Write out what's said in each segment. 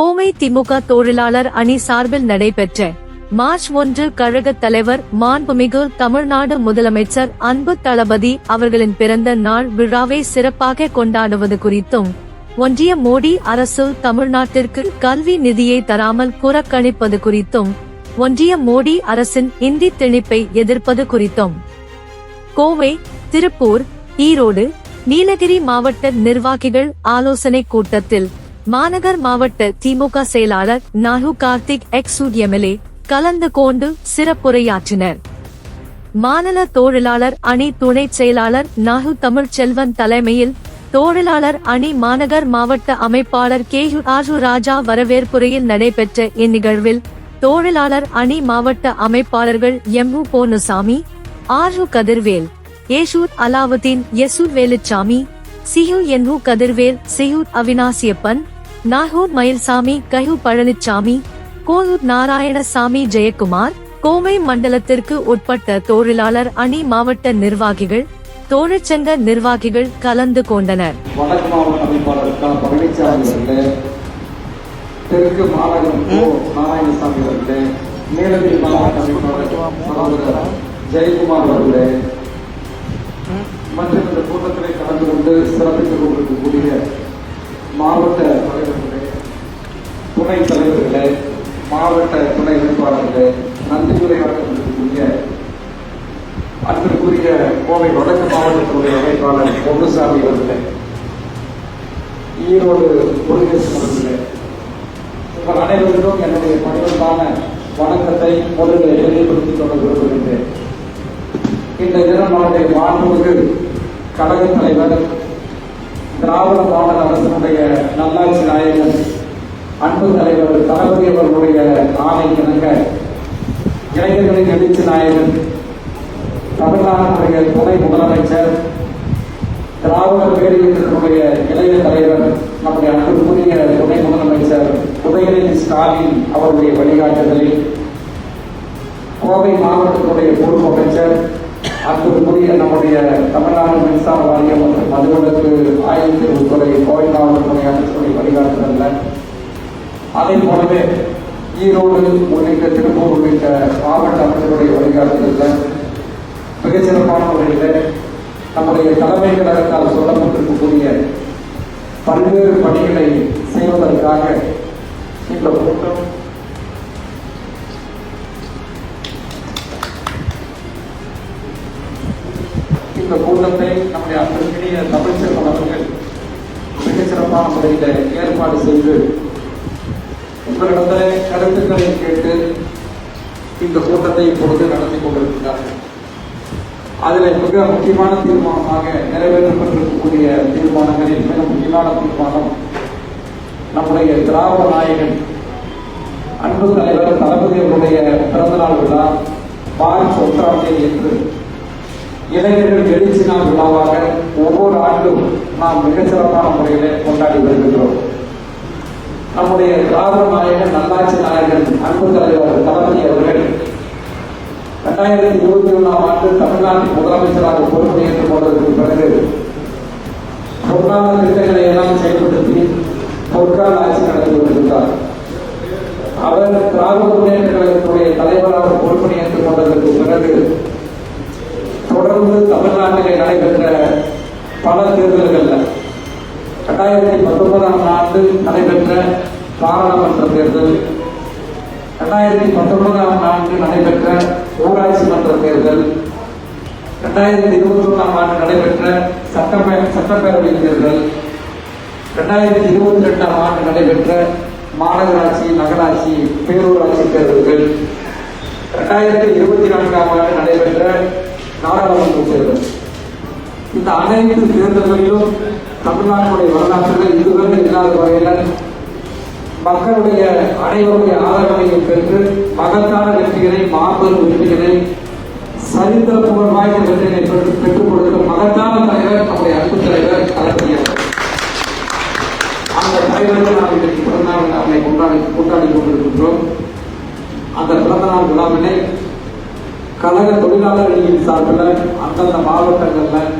கோவை திமுக தொழிலாளர் அணி சார்பில் நடைபெற்ற மார்ச் ஒன்று கழக தலைவர் மாண்புமிகு தமிழ்நாடு முதலமைச்சர் அன்பு தளபதி அவர்களின் பிறந்த நாள் விழாவை சிறப்பாக கொண்டாடுவது குறித்தும் ஒன்றிய மோடி அரசு தமிழ்நாட்டிற்கு கல்வி நிதியை தராமல் புறக்கணிப்பது குறித்தும் ஒன்றிய மோடி அரசின் இந்தி திணிப்பை எதிர்ப்பது குறித்தும். கோவை திருப்பூர் ஈரோடு நீலகிரி மாவட்ட நிர்வாகிகள் ஆலோசனை கூட்டத்தில் மாநகர் மாவட்ட திமுக செயலாளர் நாகு கார்த்திக் எக்ஸூட் எம்எல்ஏ கலந்து கொண்டு சிறப்புரையாற்றினர். மாநில தொழிலாளர் அணி துணை செயலாளர் நாகு தமிழ்ச்செல்வன் தலைமையில் தொழிலாளர் அணி மாநகர் மாவட்ட அமைப்பாளர் கே யு ராஜா வரவேற்புரையில் நடைபெற்ற இந்நிகழ்வில் தொழிலாளர் அணி மாவட்ட அமைப்பாளர்கள் எம் உ போனுசாமி ஆர் கதிர்வேல் ஏஷூர் அலாவுதீன் யசூர் வேலுச்சாமி சியு என் கதிர்வேல் சியூர் அவினாசியப்பன் நாகூர் மயில்சாமி கயு பழனிச்சாமி கோலூர் நாராயணசாமி ஜெயக்குமார் கோவை மண்டலத்திற்கு உட்பட்ட தொழிலாளர் அணி மாவட்ட நிர்வாகிகள் தொழிற்சங்க நிர்வாகிகள் கலந்து கொண்டனர். வடக்கு மாவட்ட அமைப்பாளர் பழனிசாமி தெற்கு மாநகரம் நாராயணசாமி அவர்களே நீலகிரி மாவட்ட அமைப்பாளர் ஜெயக்குமார் அவர்களே அனைவருக்கும் என்னுடைய பணிவந்தான வணக்கத்தை முதலில் தெளிவுபடுத்திக் கொள்ள விரும்புகின்றேன். இந்த தினம் நம்முடைய மாண்புமிகு கழக தலைவர் திராவிட மாடல் அரசனுடைய நல்லாட்சி நாயகன் அன்பு தலைவர் தளபதி அவர்களுடைய ஆணை இணங்க இளைஞர்களின் எழுச்சி நாயகன் தமிழ்நாட்டினுடைய துணை முதலமைச்சர் திராவிட பேரியக்கத்தினுடைய இளைய தலைவர் நம்முடைய அன்புக்குரிய துணை முதலமைச்சர் உதயநிதி ஸ்டாலின் அவருடைய வழிகாட்டுதலில் கோவை மாவட்டத்தினுடைய பொறுப்பு அமைச்சர் அன்புக்குரிய நம்முடைய தமிழ்நாடு மின்சார வாரியம் மற்றும் மதுவிலக்கு ஆயிரத்தி உள்துறை கோவை மாவட்டத்துடைய அமைச்சருடைய வழிகாட்டுதல்ல. அதே போலவே ஈரோடு உள்ளிட்ட திருப்பூர் உள்ளிட்ட மாவட்ட அமைச்சருடைய வழிகாட்டுதல்ல. மிகச்சிறப்பான முறையில் நம்முடைய தலைமை கழகத்தால் சொல்லப்பட்டிருக்கக்கூடிய பல்வேறு பணிகளை செய்வதற்காக இந்த கூட்டம் இந்த கூட்டத்தை நம்முடைய அன்பிற்கினிய தமிழ்ச்செல்வன் அவர்கள் மிகச்சிறப்பான முறையில் ஏற்பாடு செய்து உங்களிடத்தில் கருத்துக்களை கேட்டு இந்த கூட்டத்தை இப்பொழுது நடத்தி கொண்டிருக்கிறார்கள். அதில் மிக முக்கியமான தீர்மானமாக நிறைவேற்றப்பட்டிருக்கக்கூடிய தீர்மானங்களில் மிக முக்கியமான தீர்மானம் நம்முடைய திராவிட நாயகன் அன்பு தலைவர் தளபதி அவருடைய பிறந்தநாள் விழா மார்ச் ஒன்றாம் தேதி என்று இளைஞர்கள் எழுச்சி நாள் விழாவாக ஒவ்வொரு ஆண்டும் நாம் மிகச்சிறப்பான முறையிலே கொண்டாடி வருகின்றோம். நம்முடைய திராவிட நாயகன் நல்லாட்சி நாயகன் அன்பு தலைவர் தளபதி அவர்கள் இரண்டாயிரத்தி இருபத்தி ஒன்றாம் ஆண்டு தமிழ்நாட்டின் முதலமைச்சராக பொறுப்பேற்றுக் கொண்டதற்கு பிறகு பொருளாதார திட்டங்களை எல்லாம் செயல்படுத்தி பொற்கால ஆட்சி நடத்தி வருகின்றார் அவர் திராவிட முன்னேற்ற கழகத்துடைய தலைவராக பொறுப்பணியேற்றுக் கொண்டதற்கு பிறகு தொடர்ந்து தமிழ்நாட்டிலே நடைபெற்ற பல தேர்தல்களில் ரெண்டாயிரத்தி பத்தொன்பதாம் ஆண்டு நடைபெற்ற பாராளுமன்ற தேர்தல் ரெண்டாயிரத்தி பத்தொன்பதாம் ஆண்டு நடைபெற்ற ஊராட்சி மன்ற தேர்தல் ரெண்டாயிரத்தி இருபத்தி ஒன்றாம் ஆண்டு நடைபெற்ற சட்டப்பே சட்டப்பேரவை தேர்தல் ரெண்டாயிரத்தி இருபத்தி ரெண்டாம் ஆண்டு நடைபெற்ற மாநகராட்சி நகராட்சி பேரூராட்சி தேர்தல்கள் ரெண்டாயிரத்தி இருபத்தி நான்காம் ஆண்டு நடைபெற்ற நாடாளுமன்ற தேர்தல். இந்த அனைத்து தேர்தல்களிலும் தமிழ்நாட்டுடைய வரலாற்றில் இதுவரை இல்லாத வகையில் மக்களுடைய அனைவருடைய ஆதரவையும் பெற்று மகத்தான வெற்றிகளை மாபெரும் வெற்றிகளை சரித்திர புகழ் வாய்ந்த வெற்றிகளை பெற்று பெற்றுக் கொடுத்த மகத்தான தலைவர் நம்முடைய அன்பு தலைவர் தளபதி அந்த தலைவர்கள் நாம் இன்றைக்கு பிறந்தநாள் அவனை கொண்டாடி கொண்டாடி கொண்டிருக்கின்றோம். அந்த பிறந்தநாள் விழாவினை கழக தொழிலாளர் அணியின் சார்பில் அந்தந்த மாவட்டங்களில்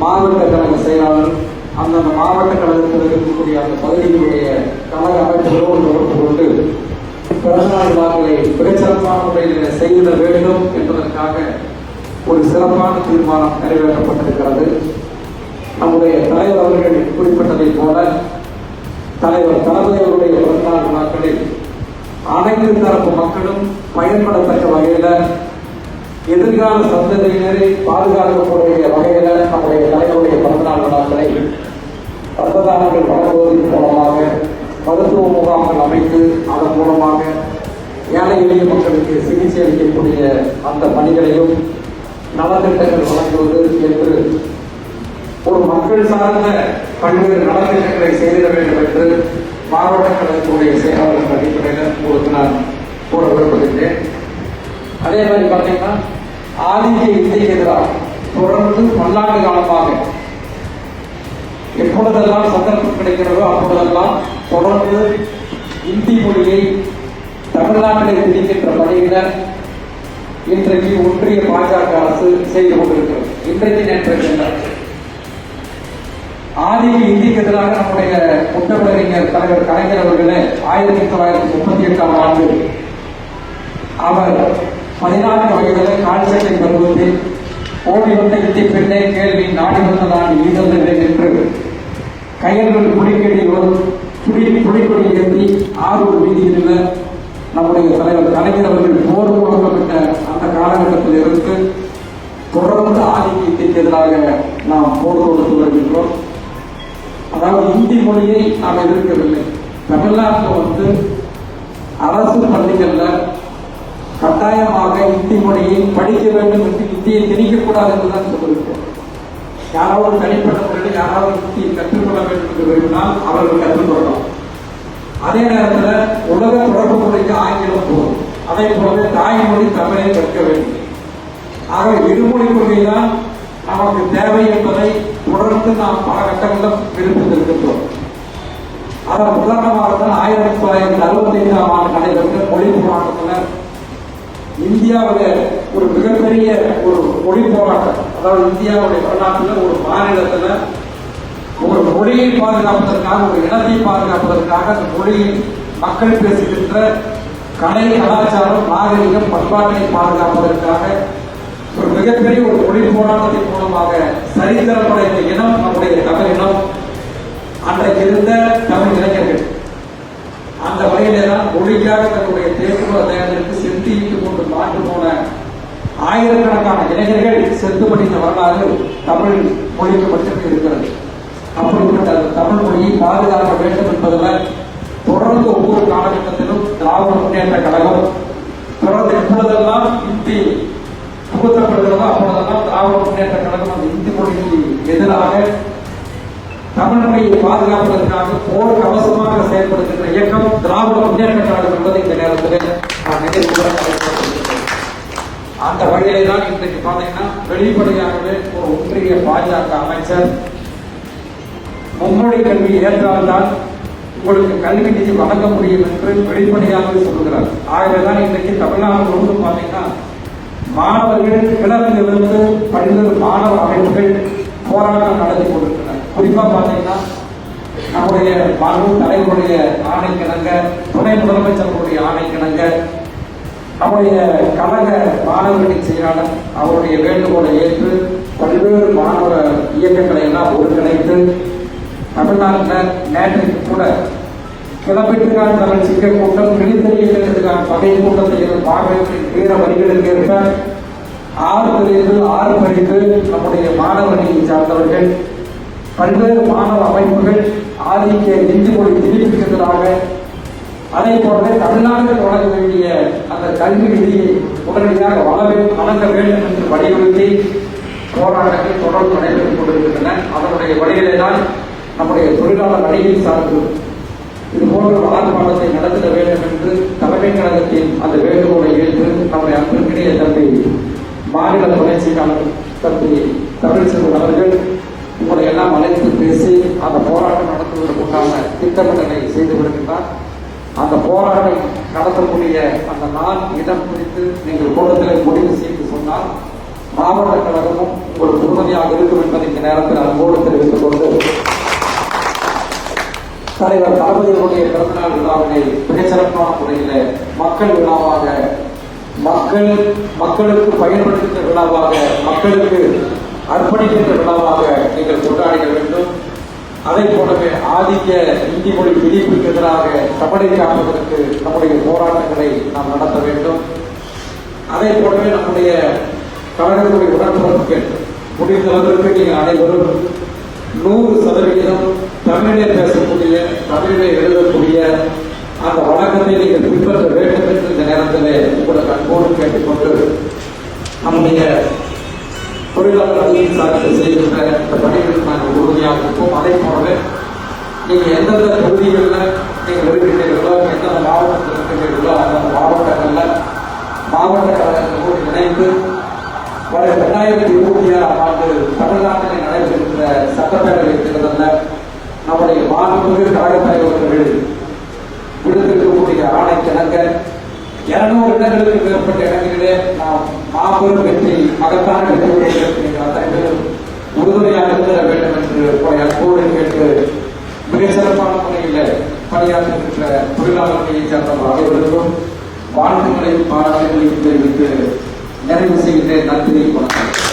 மாவட்ட கழக செயலாளர் அந்தந்த மாவட்ட கழகத்தில் இருக்கக்கூடிய அந்த பகுதிகளுடைய கழக அமைப்புகளோடு தொடர்பு கொண்டு பிறந்தநாள் விழாக்களை மிகச்சிறப்பான முறையில் செய்திட வேண்டும் என்பதற்காக ஒரு சிறப்பான தீர்மானம் நிறைவேற்றப்பட்டிருக்கிறது. நம்முடைய தலைவர் அவர்கள் குறிப்பிட்டதைப் போல தலைவர் தளபதி அவருடைய பிறந்தநாள் விழாக்களில் அனைத்து தரப்பு மக்களும் பயன்படத்தக்க வகையில் எதிர்கால சந்ததியினரை பாதுகாக்கக்கூடிய வகையில் நம்முடைய தலைவருடைய பிறந்தநாள் விழாக்களை ரத்ததானங்கள் வழங்குவதன் மூலமாக மருத்துவ முகாம்கள் அமைத்து அதன் மூலமாக ஏழை எளிய மக்களுக்கு சிகிச்சை அளிக்கக்கூடிய அந்த பணிகளையும் நலத்திட்டங்கள் வழங்குவது என்று ஒரு மக்கள் சார்ந்த பல்வேறு நலத்திட்டங்களை செய்திட வேண்டும் என்று மாவட்ட கழகத்துடைய செயலாளர்கள் அடிப்படையில் உங்களுக்கு நான் கூற விரும்புகின்றேன் அதே மாதிரி பார்த்தீங்கன்னா ஆதிக்க இந்திக்கு எதிராக தொடர்ந்து பல்லாண்டு காலமாக எப்பொழுதெல்லாம் சந்தர்ப்பம் கிடைக்கிறதோ அப்பொழுதெல்லாம் தொடர்ந்து இந்தி மொழியை தமிழ்நாட்டிலே திணிக்கின்ற பணியில இன்றைக்கு ஒன்றிய பாஜக அரசு செய்து கொண்டிருக்கிறது இன்றைக்கு நேற்றைக்கு அல்ல. இந்திக்கு எதிராக நம்முடைய முத்தமிழறிஞர் தலைவர் கலைஞர் அவர்களே ஆயிரத்தி தொள்ளாயிரத்தி முப்பத்தி எட்டாம் ஆண்டு அவர் பதினான்கு வயதில் கால்சட்டை பருவத்தில் ஓடி வந்த இத்தி பெண்ணே கேள்வி நாடி வந்த நான் ஈதந்த என்று கையர்கள் குடிக்கடி வரும். குடி குடிக்கொடி ஏற்றி ஆரூர் வீதியில் நம்முடைய தலைவர் கலைஞர் அவர்கள் போர் முழக்கமிட்ட அந்த காலகட்டத்தில் இருந்து தொடர்ந்து ஆதிக்கத்திற்கு எதிராக நாம் போர் கொடுத்து வருகின்றோம். அதாவது இந்தி மொழியை நாம் எதிர்க்கவில்லை. தமிழ்நாட்டில் வந்து அரசு பள்ளிகளில் கட்டாயம் இந்தி மொழியை படிக்க வேண்டும் என்று இந்தியை திணிக்கக்கூடாது என்றுதான் சொல்லியிருக்கேன் யாராவது தனிப்பட்ட முறையில் யாராவது இந்தியை கற்றுக்கொள்ள வேண்டும் என்று விரும்பினால் அவர்கள் கற்றுக்கொள்ளலாம் அதே நேரத்தில் உலக தொடர்பு மொழிக்கு ஆங்கிலம் போதும். அதே போலவே தாய்மொழி தமிழை கற்க வேண்டும். ஆக இருமொழி கொள்கைதான் நமக்கு தேவை என்பதை தொடர்ந்து நாம் பல கட்டங்களில் விரும்பித்திருக்கின்றோம் அதன் உதாரணமாக தான் ஆயிரத்தி தொள்ளாயிரத்தி அறுபத்தி ஐந்தாம் ஆண்டு நடைபெற்ற மொழி போராட்டத்தில் இந்தியாவில் ஒரு மிகப்பெரிய ஒரு மொழி போராட்டம். அதாவது இந்தியாவுடைய வரலாற்றில் ஒரு மாநிலத்தில் ஒரு மொழியை பாதுகாப்பதற்காக ஒரு இனத்தை பாதுகாப்பதற்காக அந்த மொழியை மக்கள் பேசுகின்ற கலை கலாச்சாரம் நாகரிகம் பண்பாட்டை பாதுகாப்பதற்காக ஒரு மிகப்பெரிய ஒரு மொழி போராட்டத்தின் மூலமாக சரித்திரம் இனம் நம்முடைய தமிழ் இனம் அன்றைக்கு இருந்த தமிழ் இளைஞர்கள். அந்த வகையிலே தான் மொழிக்காக தன்னுடைய தேர்வு தேர்தலுக்கு செலுத்திட்டு கொண்டு போன ஆயிரக்கணக்கான இளைஞர்கள் செத்து படித்த வரலாறு தமிழ் மொழிக்கு மட்டுமே இருக்கிறது. அப்படிப்பட்ட தமிழ் மொழியை பாதுகாக்க வேண்டும் என்பதில் தொடர்ந்து ஒவ்வொரு காலகட்டத்திலும் திராவிட முன்னேற்ற கழகம் தொடர்ந்து எப்பொழுதெல்லாம் இந்தி புகுத்தப்படுகிறதோ அப்பொழுதெல்லாம் திராவிட முன்னேற்ற கழகம் அந்த இந்தி மொழிக்கு எதிராக தமிழ் மொழியை பாதுகாப்பதற்காக போர் கவசமாக செயல்படுகின்ற இயக்கம் திராவிட முன்னேற்ற கழகம் என்பதை இந்த நேரத்தில் நான் நினைவு அந்த வகையிலே தான் இன்றைக்கு பார்த்தீங்கன்னா வெளிப்படையாகவே ஒரு ஒன்றிய பாஜக அமைச்சர் மும்மொழி கல்வி ஏற்றால்தான் உங்களுக்கு கல்வி நிதி வழங்க முடியும் என்று வெளிப்படையாகவே சொல்லுகிறார். ஆகவேதான் இன்றைக்கு தமிழ்நாடு முழுவதும் பார்த்தீங்கன்னா மாணவர்கள் கிளம்பிலிருந்து பல்வேறு மாணவ அமைப்புகள் போராட்டம் நடத்தி கொண்டிருக்கிறார். குறிப்பாக பார்த்தீங்கன்னா நம்முடைய மாண்பு தலைவருடைய ஆணைக்கிணங்க துணை முதலமைச்சர்களுடைய ஆணைக்கிணங்க நம்முடைய கழக மாணவரணி செயலாளர் அவருடைய வேண்டுகோளை ஏற்று பல்வேறு மாணவ இயக்கங்களை எல்லாம் ஒருங்கிணைத்து தமிழ்நாட்டில் நேற்றைக்கு கூட கிளம்பிட்டுக்கான சிக்கல் கூட்டம் கிழித்தறியதுக்கான பகை கூட்டத்தை பார்வையின் வீர வரிகளுக்கு ஏற்ப ஆறு பிரிவு ஆறு பிரிவு நம்முடைய மாணவர்களை சார்ந்தவர்கள் பல்வேறு மாணவ அமைப்புகள் ஆதிக்க நெஞ்சு மொழி திருப்பிக்கிறதாக அதை போலவே தமிழ்நாட்டில் வழங்க வேண்டிய அந்த கல்வி நிதியை உடனடியாக வழங்க வேண்டும் என்று வலியுறுத்தி போராட்டங்கள் தொடர்ந்து நடைபெற்றுக் கொண்டிருக்கின்றன. அதனுடைய வழிகளை தான் நம்முடைய தொழிலாளர் அணியில் சார்ந்து இது போன்ற ஆர்ப்பாட்டத்தை நடத்திட வேண்டும் என்று தலைமை கழகத்தின் அந்த வேண்டுகோளை ஏற்று நம்முடைய அன்பிற்கிடையே தம்பி மாநில துணை செயலாளர் தம்பி தமிழ்ச்செல்வன் அவர்கள் உங்களை எல்லாம் அழைத்து பேசி அந்த போராட்டம் நடத்துவதற்குண்டான திட்டமிடலை செய்து வருகின்றார் அந்த போராட்டம் நடத்தக்கூடிய அந்த நாள் இடம் குறித்து நீங்கள் கூட்டத்தில் முடிவு செய்து சொன்னால் மாவட்ட கழகமும் ஒரு உறுதுணையாக இருக்கும் என்பதை இந்த நேரத்தில் அன்போடு தெரிவித்துக் கொண்டு தலைவர் தளபதியினுடைய பிறந்தநாள் விழாவினை மிகச்சிறப்பான முறையில் மக்கள் விழாவாக மக்கள் மக்களுக்கு பயன்படுத்துகின்ற விழாவாக மக்களுக்கு அர்ப்பணிக்கின்ற விழாவாக நீங்கள் கொண்டாடிட வேண்டும். அதை போலவே ஆதிக்க இந்தி மொழி விதிப்புக்கு எதிராக தமிழை காப்பதற்கு நம்முடைய போராட்டங்களை நாம் நடத்த வேண்டும். அதே போலவே நம்முடைய தமிழர்களுடைய உடன்பிறப்புகள் முடிந்த அளவிற்கு நீங்கள் அனைவரும் நூறு சதவிகிதம் தமிழே பேசக்கூடிய தமிழை எழுதக்கூடிய அந்த வழக்கத்தை நீங்கள் பின்பற்ற வேண்டும் என்று இந்த நேரத்தில் உங்களுக்கு அன்போடு கேட்டுக்கொண்டு நம்முடைய தொழிலாளர்களின் சார்பில் செய்கின்ற இந்த பணிகளுக்கு நாங்கள் உறுதியாக இருப்போம். அதே போலவே நீங்கள் எந்தெந்த தொகுதிகளில் நீங்கள் இருக்கிறீர்களோ எந்தெந்த மாவட்டத்தில் இருக்கிறீர்களோ அந்தந்த மாவட்டங்களில் மாவட்ட கழகத்தோடு இணைந்து வர இரண்டாயிரத்தி இருபத்தி ஏழாம் ஆண்டு தமிழ்நாட்டில் நடைபெறுகின்ற சட்டப்பேரவை தேர்தலில் நம்முடைய மாண்புமிகு கழக தலைவர்கள் விடுத்திருக்கக்கூடிய ஆணைக்கிணங்க இருநூறு இடங்களுக்கு மேற்பட்ட இடங்களிலே நாம் மாபெரும் வெற்றி மகத்தான வெற்றி பெறுவதற்கு நீங்கள் அத்தனை உறுதுணையாக இருந்திட வேண்டும் என்று உங்களை அன்போடு கேட்டு மிக சிறப்பான முறையில் பணியாற்றுகின்ற தொழிலாளர்களை சேர்ந்த அனைவருக்கும் வாழ்த்துக்களையும் பாராட்டுகளையும் தெரிவித்து நிறைவு செய்கின்றேன். நன்றி வணக்கம்.